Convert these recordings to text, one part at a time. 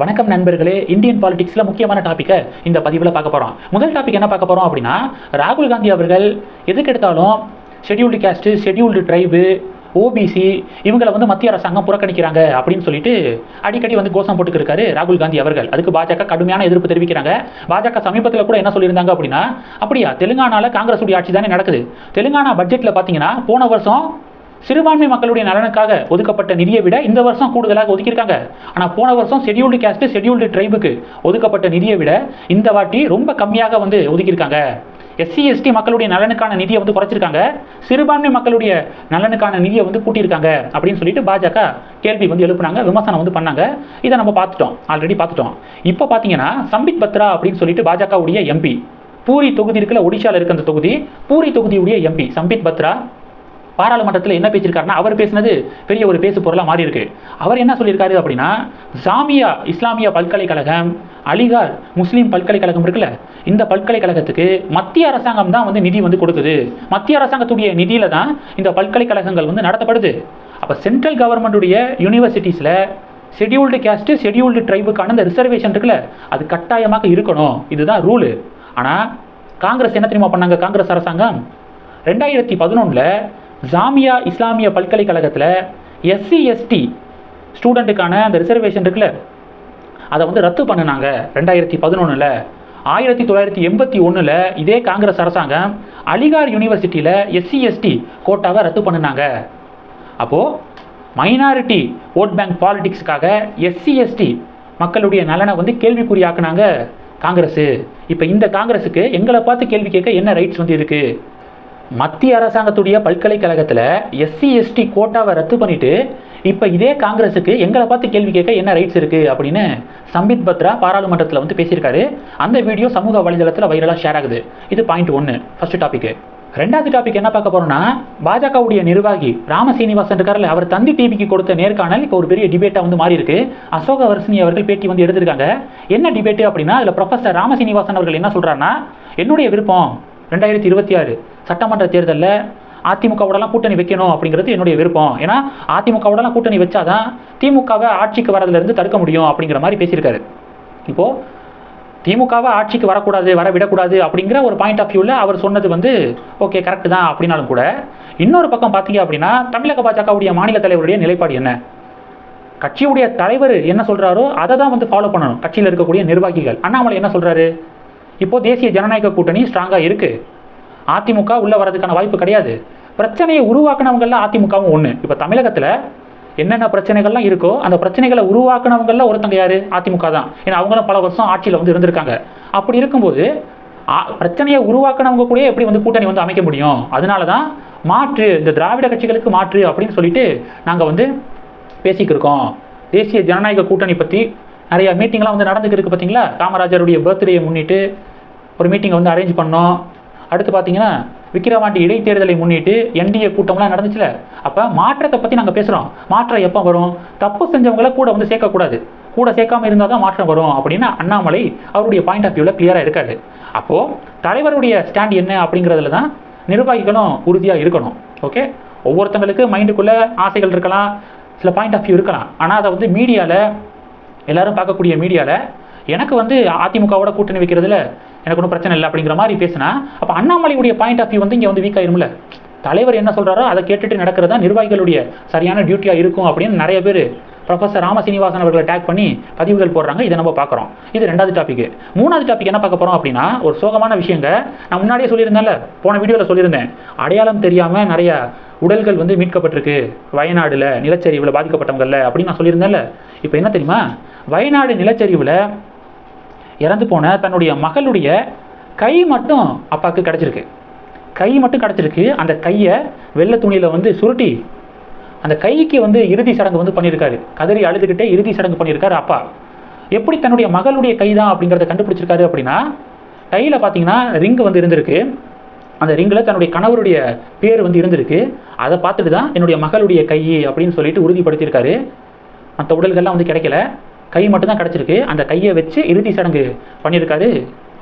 வணக்கம் நண்பர்களே இந்தியன் பாலிடிக்ஸில் முக்கியமான டாப்பிக்கை இந்த பதிவில் பார்க்க போகிறோம் முதல் டாபிக் என்ன பார்க்க போகிறோம் அப்படின்னா ராகுல் காந்தி அவர்கள் எதுக்கு எடுத்தாலும் scheduled caste scheduled tribe OBC இவங்களை வந்து மத்திய அரசாங்கம் புறக்கணிக்கிறாங்க அப்படின்னு சொல்லிட்டு அடிக்கடி வந்து கோஷம் போட்டுக்கு இருக்காரு ராகுல் காந்தி அவர்கள். அதுக்கு பாஜக கடுமையான எதிர்ப்பு தெரிவிக்கிறாங்க. பாஜக சமீபத்தில் கூட என்ன சொல்லியிருந்தாங்க அப்படின்னா அப்படியா தெலுங்கானால காங்கிரஸுடைய ஆட்சி தானே நடக்குது. தெலுங்கானா பட்ஜெட்டில் பார்த்தீங்கன்னா போன வருஷம் சிறுபான்மை மக்களுடைய நலனுக்காக ஒதுக்கப்பட்ட நிதியை விட இந்த வருஷம் கூடுதலாக ஒதுக்கியிருக்காங்க. ஆனால் போன வருஷம் ஷெட்யூல்டு கேஸ்ட் ஷெட்யூல்டு ட்ரைபுக்கு ஒதுக்கப்பட்ட நிதியை விட இந்த வாட்டி ரொம்ப கம்மியாக வந்து ஒதுக்கியிருக்காங்க. எஸ்சி எஸ்டி மக்களுடைய நலனுக்கான நிதியை வந்து குறைச்சிருக்காங்க. சிறுபான்மை மக்களுடைய நலனுக்கான நிதியை வந்து கூட்டியிருக்காங்க அப்படின்னு சொல்லிட்டு பாஜக கேள்வி வந்து எழுப்புனாங்க விமர்சனம் வந்து பண்ணாங்க. இதை நம்ம பார்த்துட்டோம். ஆல்ரெடி பார்த்துட்டோம். இப்போ பார்த்தீங்கன்னா சம்பித் பத்ரா அப்படின்னு சொல்லிட்டு பாஜகவுடைய எம்பி பூரி தொகுதி இருக்குல்ல ஒடிஷாவில் இருக்க அந்த தொகுதி பூரி தொகுதியுடைய எம்பி சம்பித் பத்ரா பாராளுமன்றத்தில் என்ன பேசியிருக்காருன்னா அவர் பேசினது பெரிய ஒரு பேசு பொருளாக மாறி இருக்கு. அவர் என்ன சொல்லியிருக்காரு அப்படின்னா ஜாமியா இஸ்லாமிய பல்கலைக்கழகம் அலிகார் முஸ்லீம் பல்கலைக்கழகம் இருக்குல்ல இந்த பல்கலைக்கழகத்துக்கு மத்திய அரசாங்கம் தான் வந்து நிதி வந்து கொடுக்குது. மத்திய அரசாங்கத்துடைய நிதியில தான் இந்த பல்கலைக்கழகங்கள் வந்து நடத்தப்படுது. அப்போ சென்ட்ரல் கவர்மெண்ட்டுடைய யூனிவர்சிட்டிஸில் ஷெட்யூல்டு கேஸ்ட்டு ஷெட்யூல்டு ட்ரைபுக்கான அந்த ரிசர்வேஷன் இருக்குல்ல அது கட்டாயமாக இருக்கணும். இதுதான் ரூலு ஆனால் காங்கிரஸ் என்ன தெரியுமா பண்ணாங்க? காங்கிரஸ் அரசாங்கம். ரெண்டாயிரத்தி பதினொன்றில் ஜாமியா இஸ்லாமிய பல்கலைக்கழகத்தில் எஸ்சி எஸ்டி ஸ்டூடெண்ட்டுக்கான அந்த ரிசர்வேஷன் இருக்குல்ல? அதை வந்து ரத்து பண்ணினாங்க ரெண்டாயிரத்தி பதினொன்றில் ஆயிரத்தி தொள்ளாயிரத்தி எண்பத்தி ஒன்றில் இதே காங்கிரஸ் அரசாங்கம் அலிகார் யூனிவர்சிட்டியில் எஸ்சி எஸ்டி கோட்டாவை ரத்து பண்ணினாங்க. அப்போது மைனாரிட்டி ஓட் பேங்க் பாலிடிக்ஸுக்காக எஸ்சி எஸ்டி மக்களுடைய நலனை வந்து கேள்விக்குறியாக்குனாங்க காங்கிரஸு இப்போ இந்த காங்கிரஸுக்கு எங்களை பார்த்து கேள்வி கேட்க என்ன ரைட்ஸ் வந்து இருக்குது மத்திய அரசாங்கத்துடைய பல்கலைக்கழகத்தில் எஸ்சி எஸ்டி கோட்டாவை ரத்து பண்ணிட்டு இப்போ இதே காங்கிரஸுக்கு எங்களை பார்த்து கேள்வி கேட்க என்ன ரைட்ஸ் இருக்குது அப்படின்னு சம்பித் பத்ரா பாராளுமன்றத்தில் வந்து பேசியிருக்காரு. அந்த வீடியோ சமூக வலைதளத்தில் வைரலாக ஷேர் ஆகுது. இது பாயிண்ட் ஒன்று ஃபர்ஸ்ட் டாப்பிக்கு ரெண்டாவது டாபிக் என்ன பார்க்க போறோம்னா பாஜகவுடைய நிர்வாகி ராம சீனிவாசன் இருக்கார்ல அவர் தந்தி டிவிக்கு கொடுத்த நேர்காணல் இப்போ ஒரு பெரிய டிபேட்டாக வந்து மாறி இருக்கு அசோக வர்ஷினி அவர்கள் பேட்டி வந்து எடுத்திருக்காங்க. என்ன டிபேட்டு அப்படின்னா அதில் ப்ரொஃபஸர் ராம சீனிவாசன் அவர்கள் என்ன சொல்றாருன்னா என்னுடைய விருப்பம் ரெண்டாயிரத்தி இருபத்தி ஆறு சட்டமன்ற தேர்தலில் அதிமுகவோடலாம் கூட்டணி வைக்கணும் அப்படிங்கிறது என்னுடைய விருப்பம். ஏன்னா அதிமுகவோடலாம் கூட்டணி வச்சாதான் திமுகவை ஆட்சிக்கு வரதுலேருந்து தடுக்க முடியும் அப்படிங்கிற மாதிரி பேசியிருக்காரு. இப்போது திமுகவை ஆட்சிக்கு வரக்கூடாது வர விடக்கூடாது அப்படிங்கிற ஒரு பாயிண்ட் ஆஃப் வியூவில் அவர் சொன்னது வந்து ஓகே கரெக்டு தான் அப்படின்னாலும் கூட இன்னொரு பக்கம் பார்த்தீங்க அப்படின்னா தமிழக பாஜகவுடைய மாநில தலைவருடைய நிலைப்பாடு என்ன? கட்சியுடைய தலைவர் என்ன சொல்கிறாரோ அதை தான் வந்து ஃபாலோ பண்ணணும். கட்சியில் இருக்கக்கூடிய நிர்வாகிகள். அண்ணாமலை என்ன சொல்கிறாரு இப்போது தேசிய ஜனநாயக கூட்டணி ஸ்ட்ராங்காக இருக்குது அதிமுக உள்ளே வரதுக்கான வாய்ப்பு கிடையாது. பிரச்சனையை உருவாக்குனவங்களில் அதிமுகவும் ஒன்று இப்போ தமிழகத்தில் என்னென்ன பிரச்சனைகள்லாம் இருக்கோ அந்த பிரச்சனைகளை உருவாக்குனவங்களில் ஒருத்தங்க யார்? அதிமுக தான். ஏன்னா அவங்களும் பல வருஷம் ஆட்சியில் வந்து இருந்திருக்காங்க. அப்படி இருக்கும்போது ஆ- பிரச்சனையை உருவாக்குனவங்க கூட எப்படி வந்து கூட்டணி வந்து அமைக்க முடியும்? அதனால தான் மாற்று இந்த திராவிட கட்சிகளுக்கு மாற்று அப்படின்னு சொல்லிட்டு நாங்கள் வந்து பேசிக்கிருக்கோம் தேசிய ஜனநாயக கூட்டணி பற்றி நிறைய மீட்டிங்லாம் வந்து நடந்துக்கிருக்கு பார்த்தீங்களா காமராஜருடைய பர்த்டேயை முன்னிட்டு ஒரு மீட்டிங்கை வந்து அரேஞ்ச் பண்ணோம். அடுத்து பார்த்தீங்கன்னா விக்கிரவாண்டி இடைத்தேர்தலை முன்னிட்டு என்டிஏ கூட்டம்லாம் நடந்துச்சுல? அப்போ மாற்றத்தை பற்றி நாங்கள் பேசுகிறோம் மாற்றம் எப்போ வரும்? தப்பு செஞ்சவங்கள கூட வந்து சேர்க்கக்கூடாது. கூட சேர்க்காம இருந்தால் தான் மாற்றம் வரும் அப்படின்னு அண்ணாமலை அவருடைய பாயிண்ட் ஆஃப் வியூவில் கிளியராக இருக்காரு. அப்போது தலைவருடைய ஸ்டாண்ட் என்ன அப்படிங்கிறதுல தான் நிர்வாகிகளும் உறுதியாக இருக்கணும். ஓகே ஒவ்வொருத்தங்களுக்கு மைண்டுக்குள்ளே ஆசைகள் இருக்கலாம். சில பாயிண்ட் ஆஃப் வியூ இருக்கலாம். ஆனால் அதை வந்து மீடியாவில் எல்லாரும் பார்க்கக்கூடிய மீடியாவில் எனக்கு வந்து அதிமுகவோட கூட்டணி வைக்கிறதுல எனக்கு ஒன்றும் பிரச்சனை இல்லை அப்படிங்கிற மாதிரி பேசினா அப்போ அண்ணாமலையுடைய பாயிண்ட் ஆஃப் வியூ வந்து இங்கே வந்து வீக் ஆயிரும்ல. தலைவர் என்ன சொல்கிறாரோ அதை கேட்டுட்டு நடக்கிறதா நிர்வாகிகளுடைய சரியான டியூட்டியாக இருக்கும் அப்படின்னு நிறைய பேர் ப்ரொஃபஸர் ராமசீனிவாசன் அவர்களை டேக் பண்ணி பதிவுகள் போடுறாங்க. இதை நம்ம பார்க்குறோம். இது ரெண்டாவது டாபிக் மூணாவது டாபிக் என்ன பார்க்க போகிறோம் அப்படின்னா ஒரு சோகமான விஷயங்க. நான் முன்னாடியே சொல்லியிருந்தேன்ல போன வீடியோவில் சொல்லியிருந்தேன். அடையாளம் தெரியாமல் நிறைய உடல்கள் வந்து மீட்கப்பட்டிருக்கு. வயநாடில் நிலச்சரிவில் பாதிக்கப்பட்டவங்கல்ல அப்படின்னு நான் சொல்லியிருந்தேன்ல. இப்போ என்ன தெரியுமா? வயநாடு நிலச்சரிவில் இறந்து போன தன்னுடைய மகளுடைய கை மட்டும் அப்பாவுக்கு கிடச்சிருக்கு. கை மட்டும் கிடச்சிருக்கு. அந்த கையை வெள்ளை துணியில் வந்து சுருட்டி அந்த கைக்கு வந்து இறுதி சடங்கு வந்து பண்ணியிருக்காரு. கதறி அழுதுகிட்டே இறுதி சடங்கு பண்ணியிருக்காரு அப்பா. எப்படி தன்னுடைய மகளுடைய கை தான் அப்படிங்கிறத கண்டுபிடிச்சிருக்காரு அப்படின்னா கையில் பார்த்தீங்கன்னா ரிங்கு வந்து இருந்திருக்கு. அந்த ரிங்கில் தன்னுடைய கணவருடைய பேர் வந்து இருந்திருக்கு. அதை பார்த்துட்டு தான் என்னுடைய மகளுடைய கை அப்படின்னு சொல்லிட்டு உறுதிப்படுத்தியிருக்காரு. மற்ற உடல்கள்லாம் வந்து கிடைக்கல. கை மட்டும்தான் கிடச்சிருக்கு. அந்த கையை வச்சு இறுதி சடங்கு பண்ணியிருக்காரு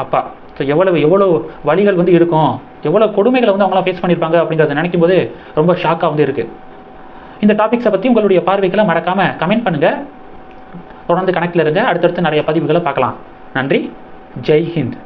அப்பா. ஸோ எவ்வளவு எவ்வளோ வழிகள் வந்து இருக்கும். எவ்வளோ கொடுமைகளை வந்து அவங்களாம் ஃபேஸ் பண்ணியிருப்பாங்க அப்படிங்கிறத நினைக்கும் போது ரொம்ப ஷாக்காக வந்து இருக்குது இந்த டாபிக்ஸை பற்றி உங்களுடைய பார்வைகளை மறக்காமல் கமெண்ட் பண்ணுங்கள் தொடர்ந்து கணக்கில் இருங்க. அடுத்தடுத்து நிறைய பதிவுகளை பார்க்கலாம். நன்றி. ஜெய் ஹிந்த்.